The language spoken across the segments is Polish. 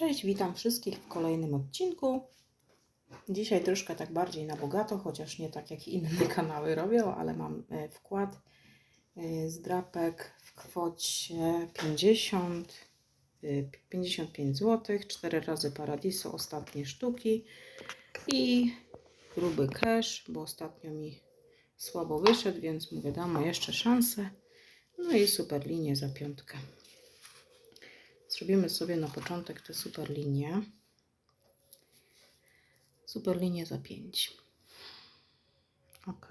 Cześć, witam wszystkich w kolejnym odcinku. Dzisiaj troszkę tak bardziej na bogato, chociaż nie tak jak inne kanały robią, ale mam e, wkład e, z drapek w kwocie 50, e, 55 zł, 4 razy Paradiso, ostatnie sztuki i gruby cash, bo ostatnio mi słabo wyszedł, więc mówię, dam jeszcze szansę. No i super linię za piątkę. Zrobimy sobie na początek tę super linię. Super linię za 5. Ok.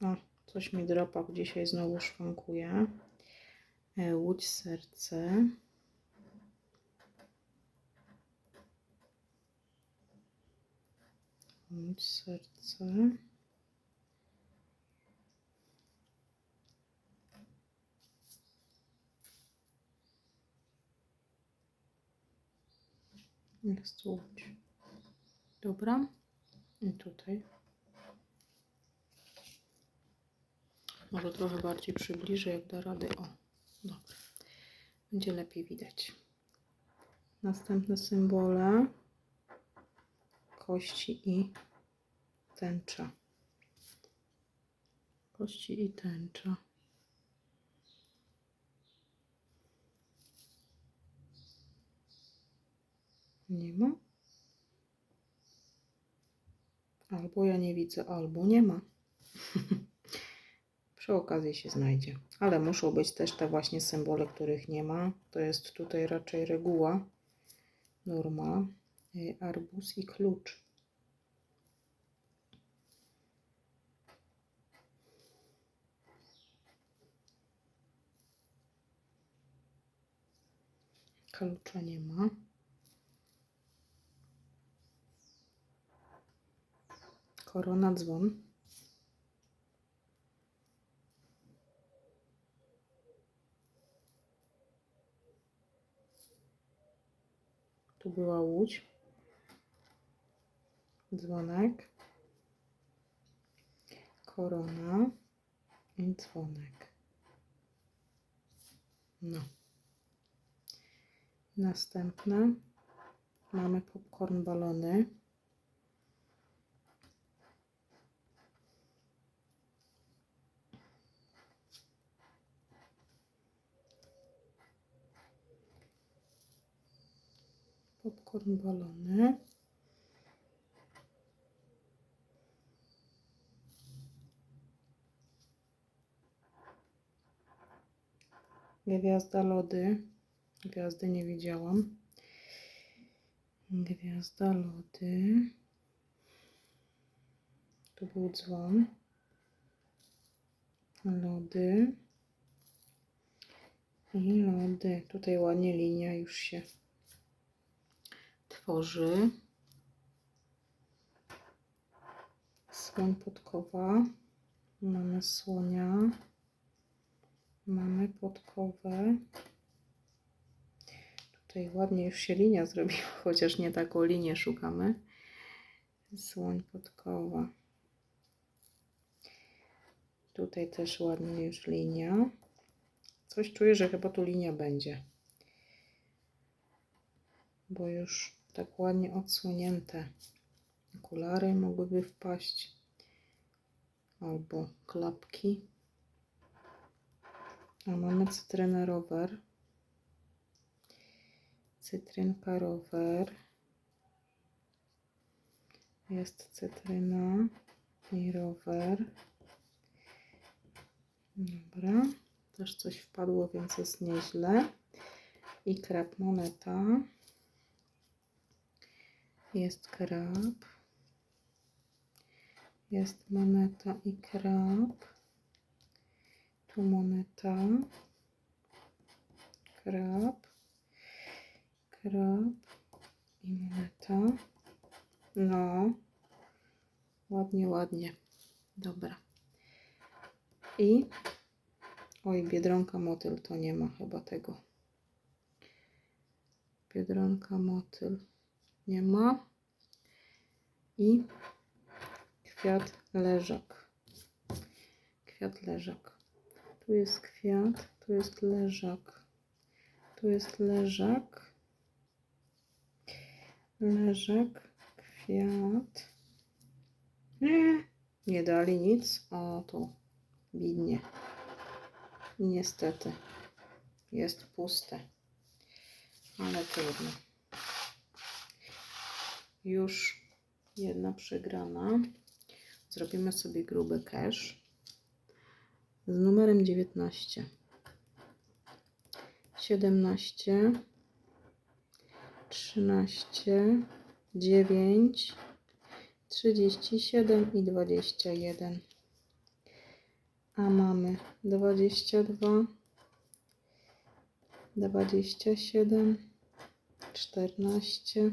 O, coś mi dropak dzisiaj znowu szwankuje. E, Łódź serce. Łódź serce. Łódź. Dobra. I tutaj. Może trochę bardziej przybliżę, jak da radę. O, dobra. Będzie lepiej widać. Następne symbole. Kości i tęcza. Kości i tęcza. Nie ma. Albo ja nie widzę, albo nie ma. Przy okazji się znajdzie. Ale muszą być też te właśnie symbole, których nie ma. To jest tutaj raczej reguła. Norma. Y, Arbuz i klucz. Klucza nie ma. Korona dzwon. Tu była łódź. Dzwonek. Korona i dzwonek. No. Następne. Mamy popcorn balony. Popcorn balony. Gwiazda lody. Gwiazdy nie widziałam. Gwiazda lody. Tu był dzwon. Lody. I lody. Tutaj ładnie linia już się tworzy. Słoń podkowa. Mamy słonia. Mamy podkowę. Tutaj ładnie już się linia zrobiła, chociaż nie taką linię szukamy. Słoń podkowa. Tutaj też ładnie już linia. Coś czuję, że chyba tu linia będzie. Bo już tak ładnie odsłonięte. Okulary mogłyby wpaść. Albo klapki. A mamy cytrynę rower. Cytrynka rower. Jest cytryna i rower. Dobra. Też coś wpadło, więc jest nieźle. I krab moneta. Jest krab. Jest moneta i krab. Tu moneta. Krab. Krab. I moneta. No. Ładnie, ładnie. Dobra. I... Oj, biedronka motyl to nie ma chyba tego. Biedronka motyl nie ma. I kwiat leżak. Kwiat leżak. Tu jest kwiat, tu jest leżak. Tu jest leżak. Leżak, kwiat. Nie, nie dali nic. O, tu widnie. Niestety jest puste. Ale trudno. Już jedna przegrana. Zrobimy sobie gruby cache z numerem 19, 17, 13, 9, 37 i 21. A mamy 22, 27, 14,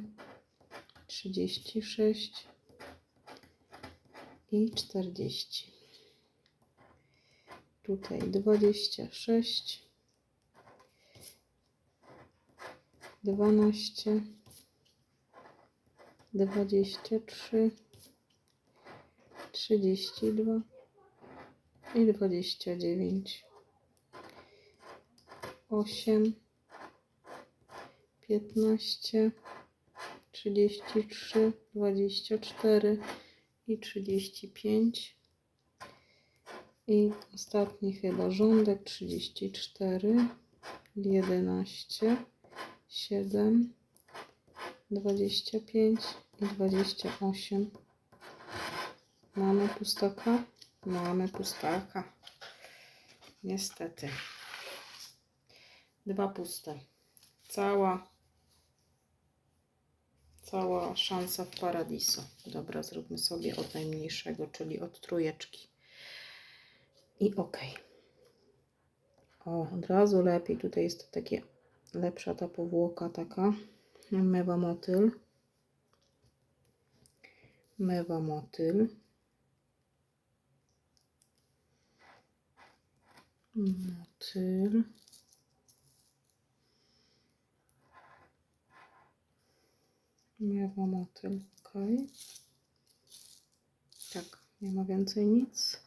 36 i 40. Tutaj 26, 12, 23, 32 i 29. 8, 15, 33, 24 i 35. I ostatni chyba rządek 34, 11, 7, 25 i 28. Mamy pustaka? Mamy pustaka. Niestety. Dwa puste. Cała cała szansa w paradiso. Dobra, zróbmy sobie od najmniejszego, czyli od trójeczki. I ok. O, od razu lepiej. Tutaj jest takie lepsza ta powłoka taka. Mewa motyl. Mewa motyl. Motyl. Mewa motyl, ok. Tak, nie ma więcej nic.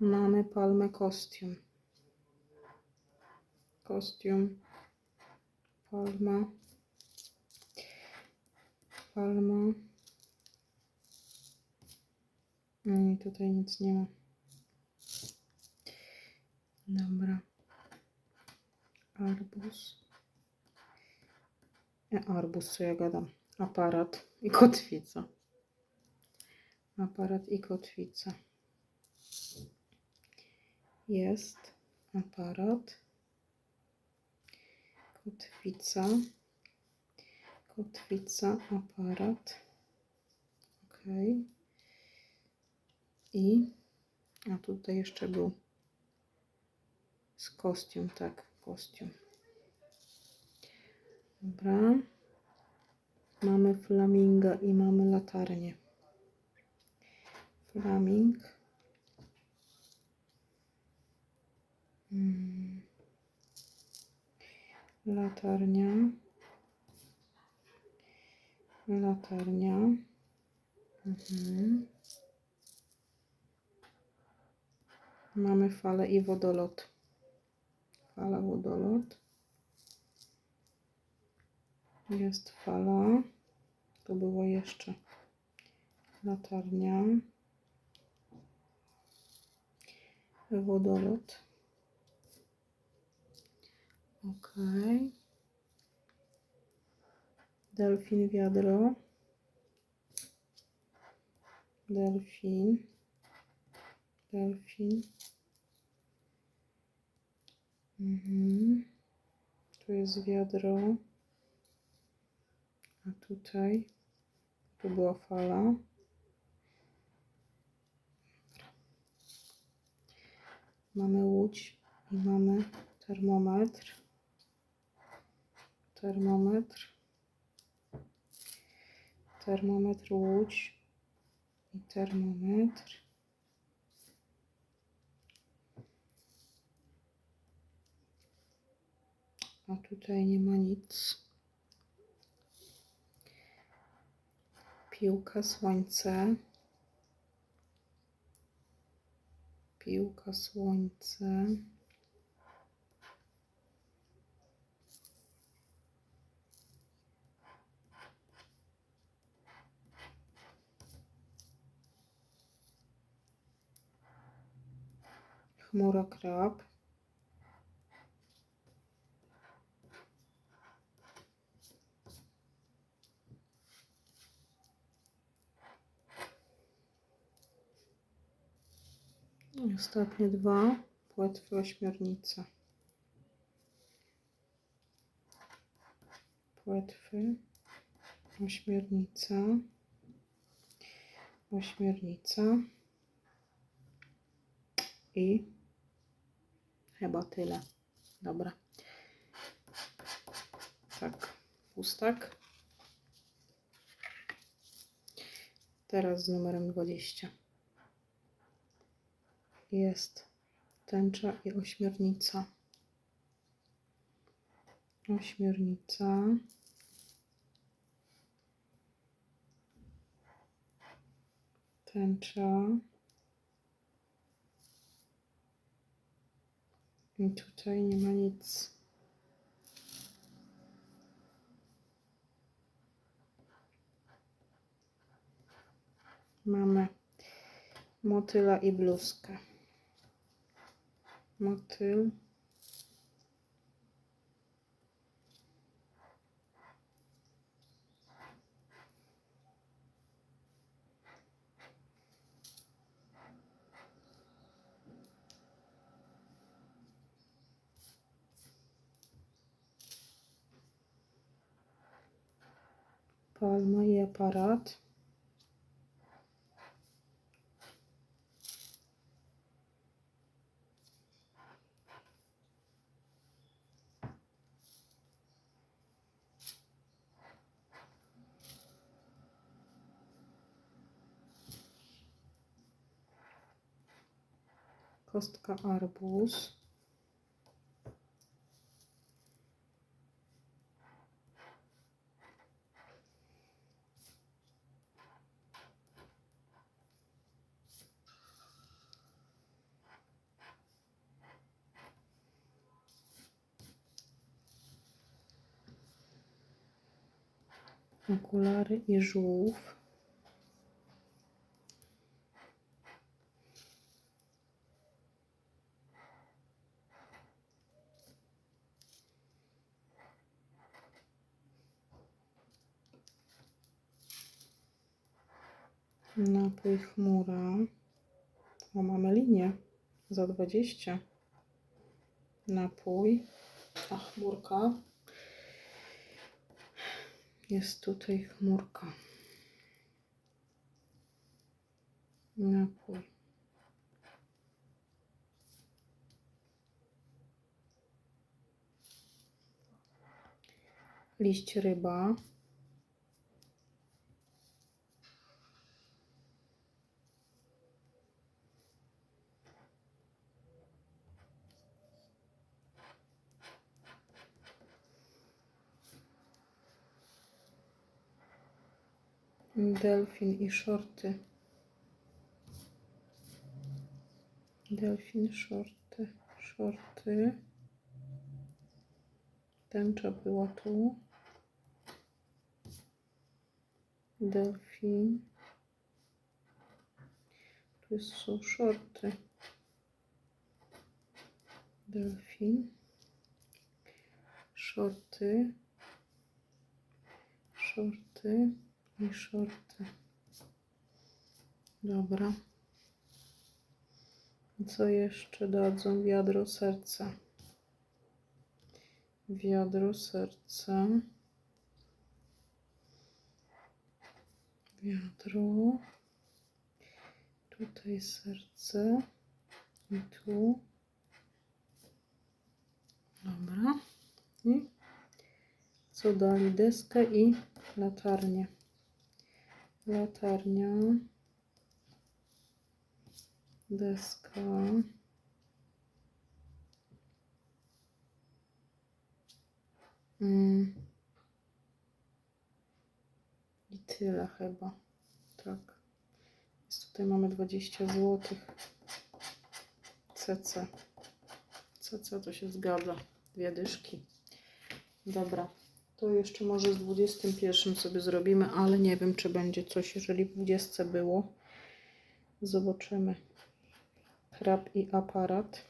Mamy palmę kostium. Kostium. Palma. Palma. No i tutaj nic nie ma. Dobra. Arbus. Nie, arbus, co ja gadam. Aparat i kotwica. Aparat i kotwica. Jest aparat. Kotwica. Kotwica, aparat. Ok. I a tutaj jeszcze był z kostium, tak, kostium. Dobra. Mamy flaminga i mamy latarnię. Flaming. Mm. Latarnia. Latarnia. Mhm. Mamy falę i wodolot. Fala, wodolot. Jest fala. To było jeszcze latarnia. Wodolot. Ok. Delfin wiadro. Delfin. Delfin. Mhm. Tu jest wiadro. A tutaj, tu była fala. Mamy łódź i mamy termometr. Termometr. Termometr łódź i termometr. A tutaj nie ma nic. пілка слоньце, пілка слоньце. Хмурокраб. Ostatnie dwa. Płetwy ośmiornica. Płetwy. Ośmiornica. Ośmiornica. I chyba tyle. Dobra. Tak, pustak. Teraz z numerem 20. Jest tęcza i ośmiornica. Ośmiornica. Tęcza. I tutaj nie ma nic. Mamy motyla i bluzkę. Motyl. Palma i aparat. Kostka arbuz. Okulary i żółw. Napój chmura. O, mamy linię za 20. Napój. A chmurka. Jest tutaj chmurka. Napój. Liść ryba. Delfin i shorty. Delfin, shorty, shorty. Tęcza była tu. Delfin. Tu są shorty. Delfin. Shorty. Shorty i shorty. Dobra. Co jeszcze dadzą? Wiadro serca. Wiadro serca. Wiadro. Tutaj serce. I tu. Dobra. I co dali? Deskę i latarnię. Latarnia. Deska. Mm. I tyle chyba. Tak. Więc tutaj mamy 20 zł. CC. CC to się zgadza. Dwie dyszki. Dobra. To jeszcze może z 21 sobie zrobimy, ale nie wiem, czy będzie coś, jeżeli w 20 było. Zobaczymy. krab i aparat.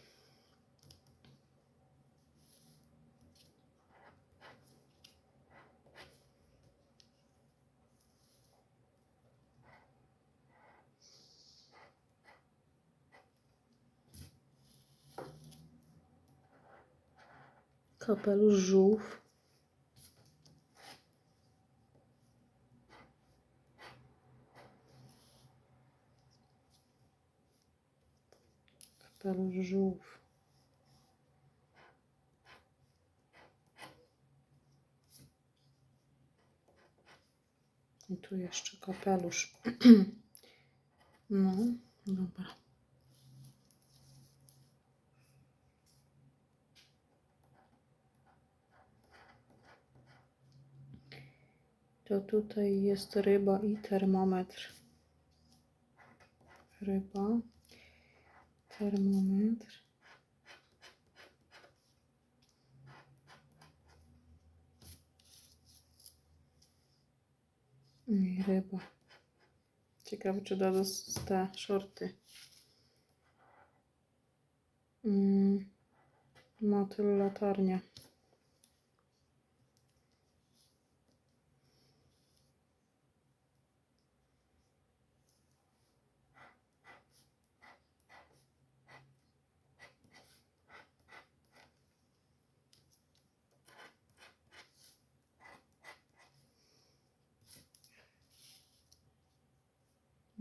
Kapelusz żółw. Żółw. I tu jeszcze kapelusz. No, dobra. To tutaj jest ryba i termometr. Ryba, termometr. I ryba. Ciekawe, czy da te shorty. Mm, motyl latarnia.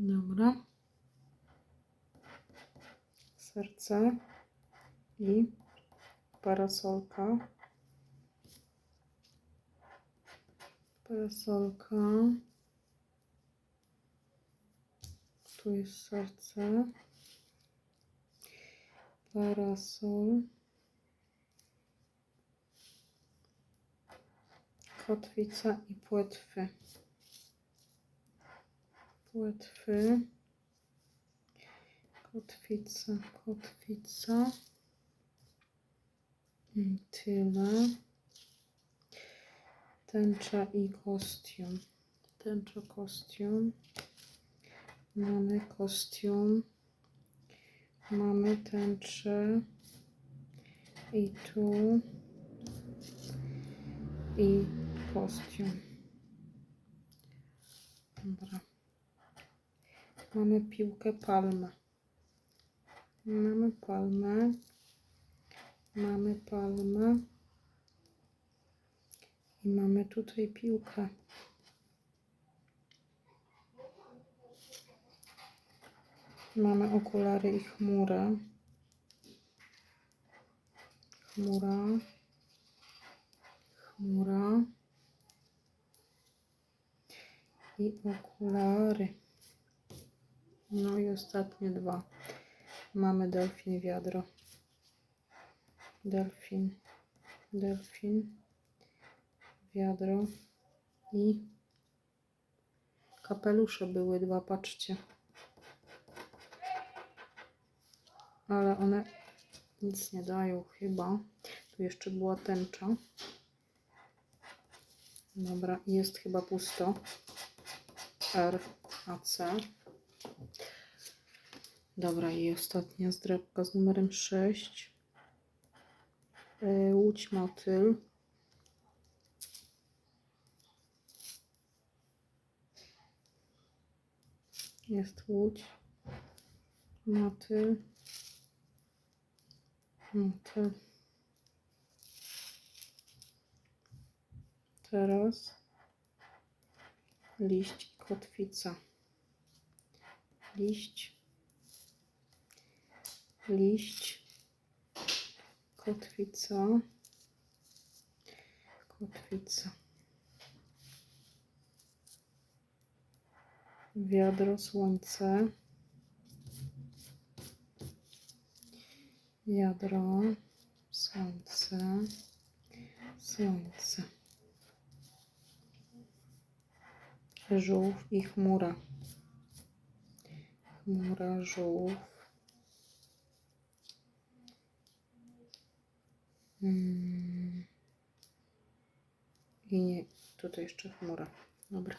Dobra. Serce i parasolka. Parasolka. Tu jest serce. Parasol. Kotwica i płetwy płetwy, kotwica, kotwica i tyle. Tęcza i kostium. Tęcza, kostium. Mamy kostium. Mamy tęczę. I tu. I kostium. Dobra. Mamy piłkę palmę. Mamy palmę. Mamy palmę. I mamy tutaj piłkę. Mamy okulary i chmurę. Chmura. Chmura. I okulary. No i ostatnie dwa. Mamy delfin wiadro. Delfin. Delfin. Wiadro. I kapelusze były dwa, patrzcie. Ale one nic nie dają chyba. Tu jeszcze była tęcza. Dobra, jest chyba pusto. R, A, C. Dobra, i ostatnia zdrabka z numerem 6. Łódź motyl. Jest łódź. Motyl. Motyl. Teraz liść kotwica. Liść liść, kotwica, kotwica, wiadro, słońce, wiadro, słońce, słońce, żółw i chmura, chmura, żółw, Mm. I nie, tutaj jeszcze chmura. Dobra.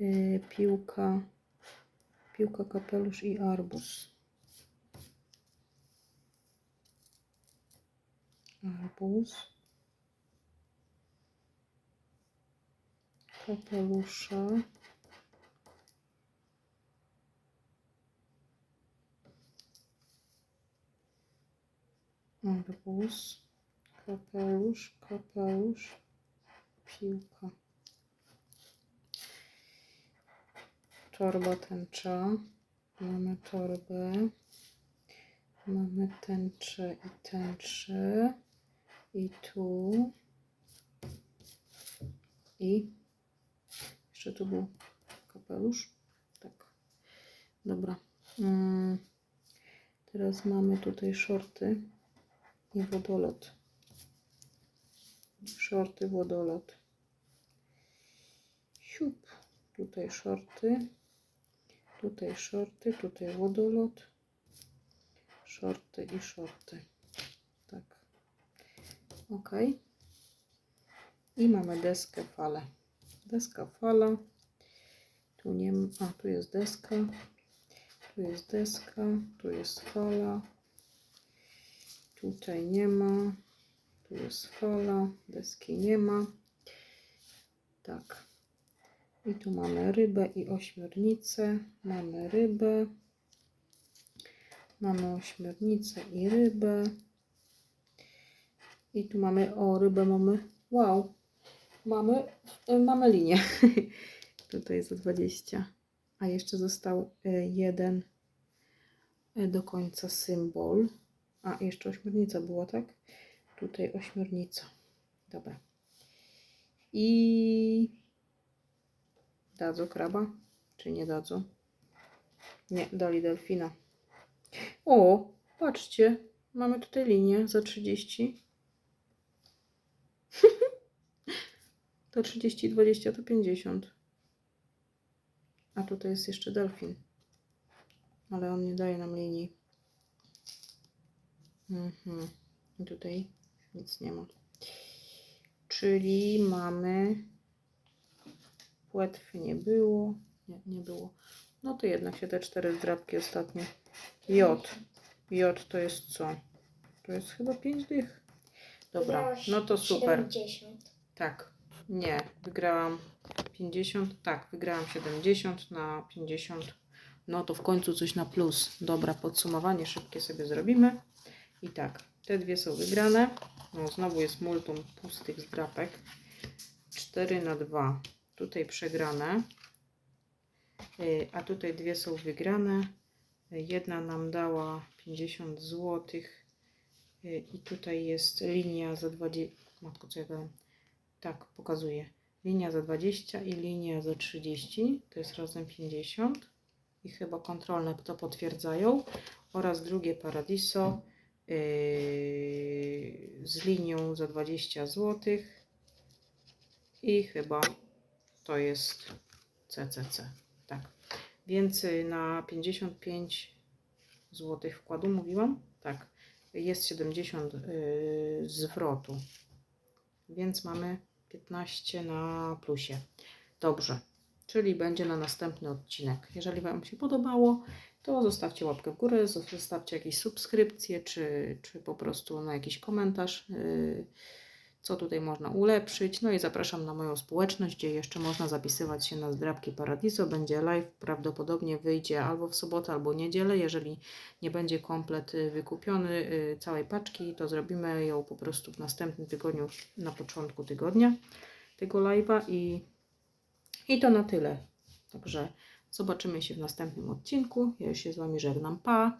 Y, piłka, piłka, kapelusz i arbuz. Arbuz. Kapelusza. Arbuz, kapelusz, kapelusz, piłka. Torba tęcza. Mamy torbę. Mamy tęczę i tęczę. I tu. I jeszcze tu był kapelusz. Tak. Dobra. Mm. Teraz mamy tutaj shorty i wodolot. Shorty, wodolot. Siup. Tutaj shorty. Tutaj shorty, tutaj wodolot. Shorty i shorty. Tak. Ok. I mamy deskę falę. Deska fala. Tu nie ma. A, tu jest deska. Tu jest deska. Tu jest fala. Tutaj nie ma. Tu jest fala. Deski nie ma. Tak. I tu mamy rybę i ośmiornicę. Mamy rybę. Mamy ośmiornicę i rybę. I tu mamy, o rybę mamy, wow, mamy, y, mamy linię. Tutaj za 20. A jeszcze został y, jeden y, do końca symbol. A jeszcze ośmiornica była, tak? Tutaj ośmiornica. Dobra. I Dadzą kraba? Czy nie dadzą? Nie, dali delfina. O, patrzcie. Mamy tutaj linię za 30. to 30, 20 to 50. A tutaj jest jeszcze delfin. Ale on nie daje nam linii. Mhm. I tutaj nic nie ma. Czyli mamy Płetwy nie było. Nie, nie było. No to jednak się te cztery zdrabki ostatnie. J. J to jest co? To jest chyba 5 dych. Dobra, no to super. 70. Tak. Nie, wygrałam 50. Tak, wygrałam 70 na 50. No to w końcu coś na plus. Dobra, podsumowanie szybkie sobie zrobimy. I tak, te dwie są wygrane. No, znowu jest multum pustych zdrapek. 4 na 2. Tutaj przegrane. Y, A tutaj dwie są wygrane. Y, Jedna nam dała 50 zł. I tutaj jest linia za 20. Matko, co ja dałem? Tak, pokazuję. Linia za 20 i linia za 30. To jest razem 50. I chyba kontrolne to potwierdzają. Oraz drugie Paradiso z linią za 20 zł. I chyba to jest CCC. Tak. Więc y, na 55 zł wkładu mówiłam? Tak. Jest 70 yy, zwrotu. Więc mamy 15 na plusie. Dobrze. Czyli będzie na następny odcinek. Jeżeli Wam się podobało, to zostawcie łapkę w górę, zostawcie jakieś subskrypcje, czy, czy po prostu na jakiś komentarz. Yy, co tutaj można ulepszyć. No i zapraszam na moją społeczność, gdzie jeszcze można zapisywać się na zdrabki Paradiso. Będzie live, prawdopodobnie wyjdzie albo w sobotę, albo niedzielę. Jeżeli nie będzie komplet y, wykupiony y, całej paczki, to zrobimy ją po prostu w następnym tygodniu, na początku tygodnia tego live'a i, i to na tyle. Także zobaczymy się w następnym odcinku. Ja już się z Wami żegnam. Pa!